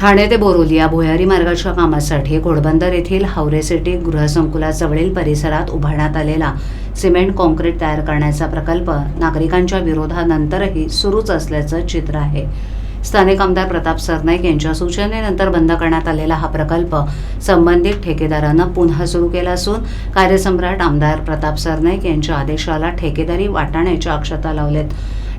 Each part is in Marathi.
ठाणे ते बोरोली या भुयारी मार्गाच्या कामासाठी घोडबंदर येथील हावरे सिटी गृहसंकुलाजवळील परिसरात उभारण्यात आलेला सिमेंट कॉन्क्रीट तयार करण्याचा प्रकल्प नागरिकांच्या विरोधानंतरही सुरूच असल्याचं चित्र आहे. स्थानिक आमदार प्रताप सरनाईक यांच्या सूचनेनंतर बंद करण्यात आलेला हा प्रकल्प संबंधित ठेकेदारानं पुन्हा सुरू केला असून कार्यसम्राट आमदार प्रताप सरनाईक यांच्या आदेशाला ठेकेदारी वाटाण्याच्या अक्षता लावलेत.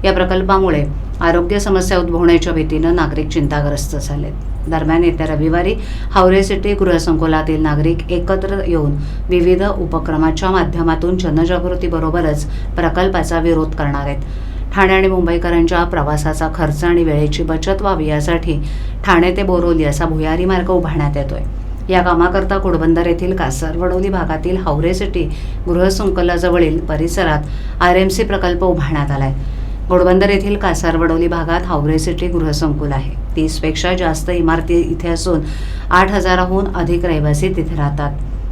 या प्रकल्पामुळे आरोग्य समस्या उद्भवण्याच्या भीतीनं नागरिक चिंताग्रस्त झालेत. दरम्यान येत्या रविवारी हावरे सिटी गृहसंकुलातील नागरिक एकत्र येऊन विविध उपक्रमाच्या माध्यमातून जनजागृतीबरोबरच प्रकल्पाचा विरोध करणार आहेत. ठाणे आणि मुंबईकरांच्या प्रवासाचा खर्च आणि वेळेची बचत व्हावी यासाठी ठाणे ते बोरोली असा भुयारी मार्ग उभारण्यात येतोय. या कामाकरता कुडबंदर येथील कासरवडोली भागातील हावरे सिटी गृहसंकुलाजवळील परिसरात आर एम सी प्रकल्प उभारण्यात आला आहे घोडबंदर येथील कासारवडोली भागात हावरे सिटी गृहसंकुल आहे. तीसपेक्षा जास्त इमारती इथे असून आठ हजाराहून अधिक रहिवासी तिथे राहतात.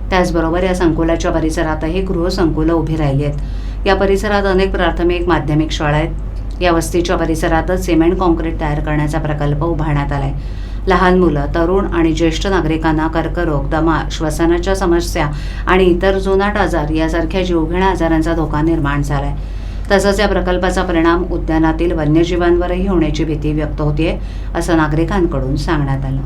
त्याचबरोबर या संकुलाच्या परिसरातही गृहसंकुलं उभी राहिली आहेत. या परिसरात अनेक प्राथमिक माध्यमिक शाळा आहेत. या वस्तीच्या परिसरातच सिमेंट कॉन्क्रीट तयार करण्याचा प्रकल्प उभारण्यात आला आहे लहान मुलं तरुण आणि ज्येष्ठ नागरिकांना कर्करोग दमा श्वसनाच्या समस्या आणि इतर जुनाट आजार यासारख्या जीवघेण्या आजारांचा धोका निर्माण झाला आहे तसंच या प्रकल्पाचा परिणाम उद्यानातील वन्यजीवांवरही होण्याची भीती व्यक्त होतीये असं नागरिकांकडून सांगण्यात आलं.